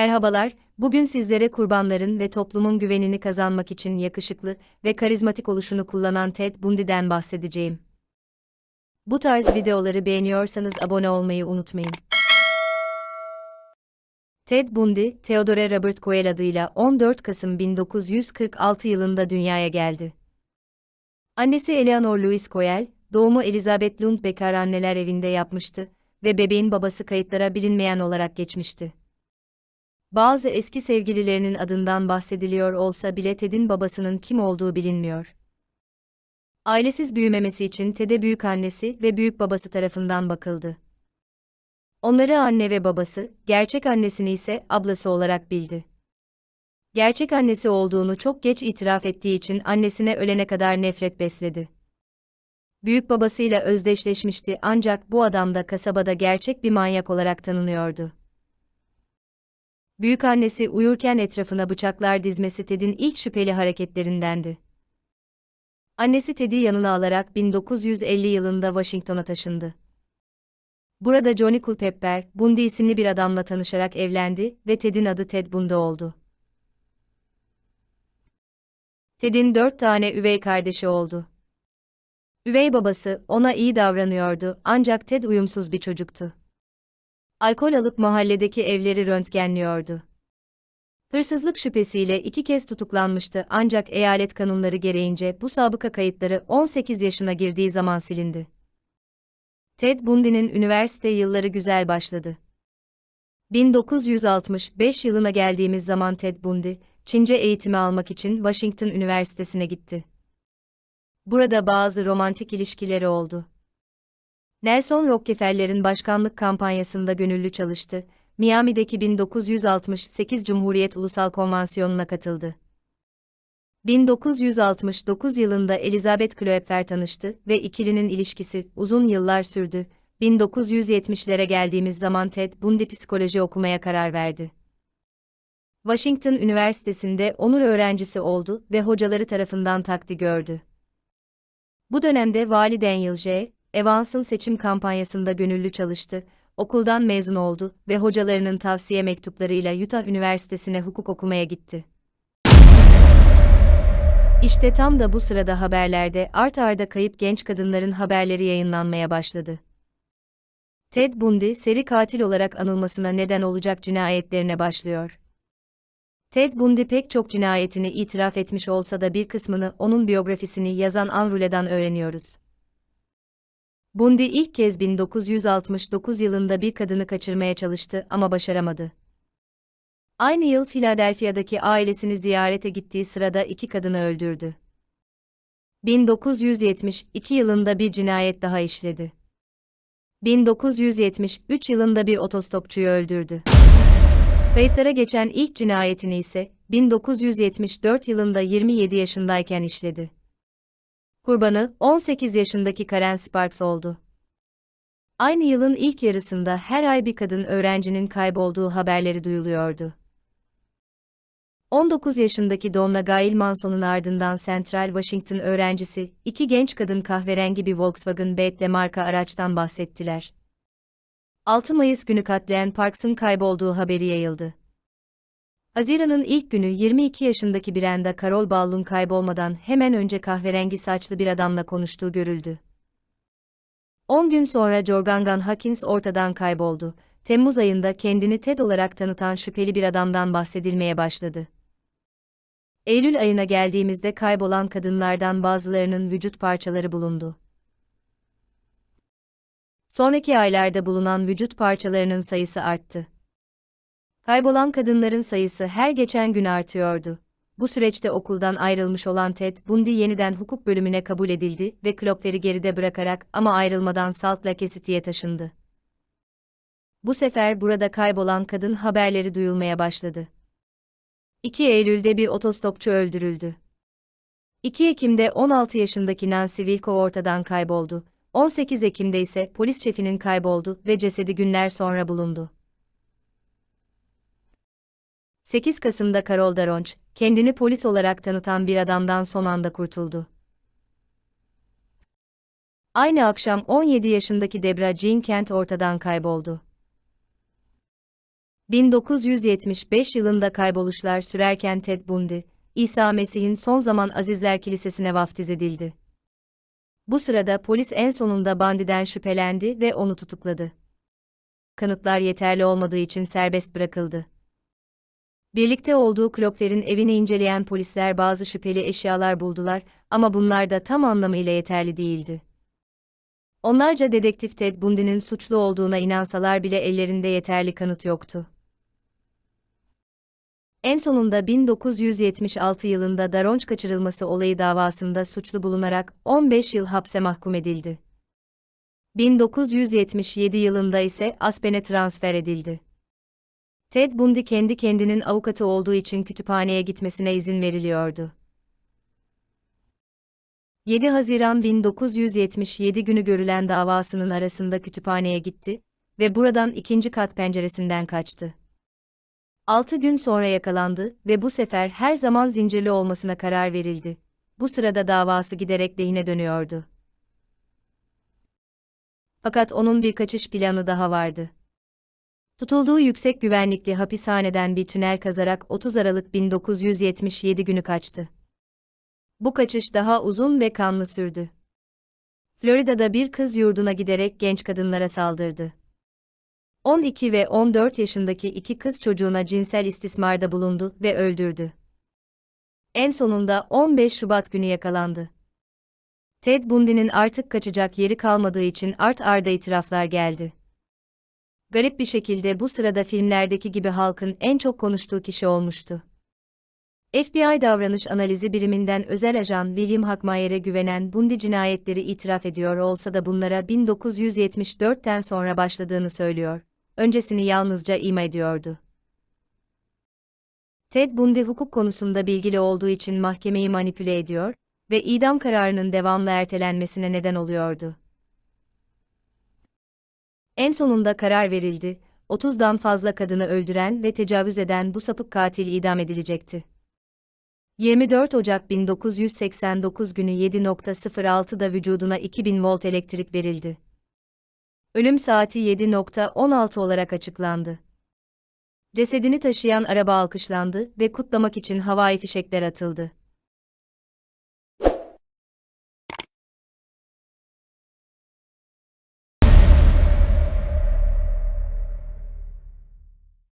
Merhabalar, bugün sizlere kurbanların ve toplumun güvenini kazanmak için yakışıklı ve karizmatik oluşunu kullanan Ted Bundy'den bahsedeceğim. Bu tarz videoları beğeniyorsanız abone olmayı unutmayın. Ted Bundy, Theodore Robert Coel adıyla 14 Kasım 1946 yılında dünyaya geldi. Annesi Eleanor Louise Coel, doğumu Elizabeth Lund bekar anneler evinde yapmıştı ve bebeğin babası kayıtlara bilinmeyen olarak geçmişti. Bazı eski sevgililerinin adından bahsediliyor olsa bile Ted'in babasının kim olduğu bilinmiyor. Ailesiz büyümemesi için Ted'e büyük annesi ve büyük babası tarafından bakıldı. Onları anne ve babası, gerçek annesini ise ablası olarak bildi. Gerçek annesi olduğunu çok geç itiraf ettiği için annesine ölene kadar nefret besledi. Büyük babasıyla özdeşleşmişti ancak bu adam da kasabada gerçek bir manyak olarak tanınıyordu. Büyük annesi uyurken etrafına bıçaklar dizmesi Ted'in ilk şüpheli hareketlerindendi. Annesi Ted'i yanına alarak 1950 yılında Washington'a taşındı. Burada Johnny Culpepper, Bundy isimli bir adamla tanışarak evlendi ve Ted'in adı Ted Bundy oldu. Ted'in dört tane üvey kardeşi oldu. Üvey babası ona iyi davranıyordu ancak Ted uyumsuz bir çocuktu. Alkol alıp mahalledeki evleri röntgenliyordu. Hırsızlık şüphesiyle iki kez tutuklanmıştı ancak eyalet kanunları gereğince bu sabıka kayıtları 18 yaşına girdiği zaman silindi. Ted Bundy'nin üniversite yılları güzel başladı. 1965 yılına geldiğimiz zaman Ted Bundy, Çince eğitimi almak için Washington Üniversitesi'ne gitti. Burada bazı romantik ilişkileri oldu. Nelson Rockefeller'in başkanlık kampanyasında gönüllü çalıştı, Miami'deki 1968 Cumhuriyet Ulusal Konvansiyonu'na katıldı. 1969 yılında Elizabeth Kloepfer tanıştı ve ikilinin ilişkisi uzun yıllar sürdü. 1970'lere geldiğimiz zaman Ted Bundy psikoloji okumaya karar verdi. Washington Üniversitesi'nde onur öğrencisi oldu ve hocaları tarafından takdir gördü. Bu dönemde Vali Daniel J. Evans'ın seçim kampanyasında gönüllü çalıştı, okuldan mezun oldu ve hocalarının tavsiye mektuplarıyla Utah Üniversitesi'ne hukuk okumaya gitti. İşte tam da bu sırada haberlerde art arda kayıp genç kadınların haberleri yayınlanmaya başladı. Ted Bundy seri katil olarak anılmasına neden olacak cinayetlerine başlıyor. Ted Bundy pek çok cinayetini itiraf etmiş olsa da bir kısmını onun biyografisini yazan Anrule'dan öğreniyoruz. Bundy ilk kez 1969 yılında bir kadını kaçırmaya çalıştı ama başaramadı. Aynı yıl Philadelphia'daki ailesini ziyarete gittiği sırada iki kadını öldürdü. 1972 yılında bir cinayet daha işledi. 1973 yılında bir otostopçuyu öldürdü. Kayıtlara geçen ilk cinayetini ise 1974 yılında 27 yaşındayken işledi. Kurbanı 18 yaşındaki Karen Sparks oldu. Aynı yılın ilk yarısında her ay bir kadın öğrencinin kaybolduğu haberleri duyuluyordu. 19 yaşındaki Donna Gail Manson'un ardından Central Washington öğrencisi, iki genç kadın kahverengi bir Volkswagen Beetle marka araçtan bahsettiler. 6 Mayıs günü katleyen Parks'ın kaybolduğu haberi yayıldı. Haziran'ın ilk günü 22 yaşındaki Brenda Carol Ball'un kaybolmadan hemen önce kahverengi saçlı bir adamla konuştuğu görüldü. 10 gün sonra Jorgangan Hawkins ortadan kayboldu. Temmuz ayında kendini TED olarak tanıtan şüpheli bir adamdan bahsedilmeye başladı. Eylül ayına geldiğimizde kaybolan kadınlardan bazılarının vücut parçaları bulundu. Sonraki aylarda bulunan vücut parçalarının sayısı arttı. Kaybolan kadınların sayısı her geçen gün artıyordu. Bu süreçte okuldan ayrılmış olan Ted Bundy yeniden hukuk bölümüne kabul edildi ve Klopfer'i geride bırakarak ama ayrılmadan Salt Lake City'ye taşındı. Bu sefer burada kaybolan kadın haberleri duyulmaya başladı. 2 Eylül'de bir otostopçu öldürüldü. 2 Ekim'de 16 yaşındaki Nancy Wilco ortadan kayboldu. 18 Ekim'de ise polis şefinin kayboldu ve cesedi günler sonra bulundu. 8 Kasım'da Carol Daronch, kendini polis olarak tanıtan bir adamdan son anda kurtuldu. Aynı akşam 17 yaşındaki Debra Jean Kent ortadan kayboldu. 1975 yılında kayboluşlar sürerken Ted Bundy, İsa Mesih'in son zaman Azizler Kilisesi'ne vaftiz edildi. Bu sırada polis en sonunda Bundy'den şüphelendi ve onu tutukladı. Kanıtlar yeterli olmadığı için serbest bırakıldı. Birlikte olduğu Klopler'in evini inceleyen polisler bazı şüpheli eşyalar buldular ama bunlar da tam anlamıyla yeterli değildi. Onlarca dedektif Ted Bundy'nin suçlu olduğuna inansalar bile ellerinde yeterli kanıt yoktu. En sonunda 1976 yılında Daronç kaçırılması olayı davasında suçlu bulunarak 15 yıl hapse mahkum edildi. 1977 yılında ise Aspen'e transfer edildi. Ted Bundy kendi kendinin avukatı olduğu için kütüphaneye gitmesine izin veriliyordu. 7 Haziran 1977 günü görülen davasının arasında kütüphaneye gitti ve buradan ikinci kat penceresinden kaçtı. 6 gün sonra yakalandı ve bu sefer her zaman zincirli olmasına karar verildi. Bu sırada davası giderek lehine dönüyordu. Fakat onun bir kaçış planı daha vardı. Tutulduğu yüksek güvenlikli hapishaneden bir tünel kazarak 30 Aralık 1977 günü kaçtı. Bu kaçış daha uzun ve kanlı sürdü. Florida'da bir kız yurduna giderek genç kadınlara saldırdı. 12 ve 14 yaşındaki iki kız çocuğuna cinsel istismarda bulundu ve öldürdü. En sonunda 15 Şubat günü yakalandı. Ted Bundy'nin artık kaçacak yeri kalmadığı için art arda itiraflar geldi. Garip bir şekilde bu sırada filmlerdeki gibi halkın en çok konuştuğu kişi olmuştu. FBI davranış analizi biriminden özel ajan William Hackmeyer'e güvenen Bundy cinayetleri itiraf ediyor olsa da bunlara 1974'ten sonra başladığını söylüyor. Öncesini yalnızca ima ediyordu. Ted Bundy hukuk konusunda bilgili olduğu için mahkemeyi manipüle ediyor ve idam kararının devamlı ertelenmesine neden oluyordu. En sonunda karar verildi, 30'dan fazla kadını öldüren ve tecavüz eden bu sapık katil idam edilecekti. 24 Ocak 1989 günü 7.06'da vücuduna 2000 volt elektrik verildi. Ölüm saati 7.16 olarak açıklandı. Cesedini taşıyan araba alkışlandı ve kutlamak için havai fişekler atıldı.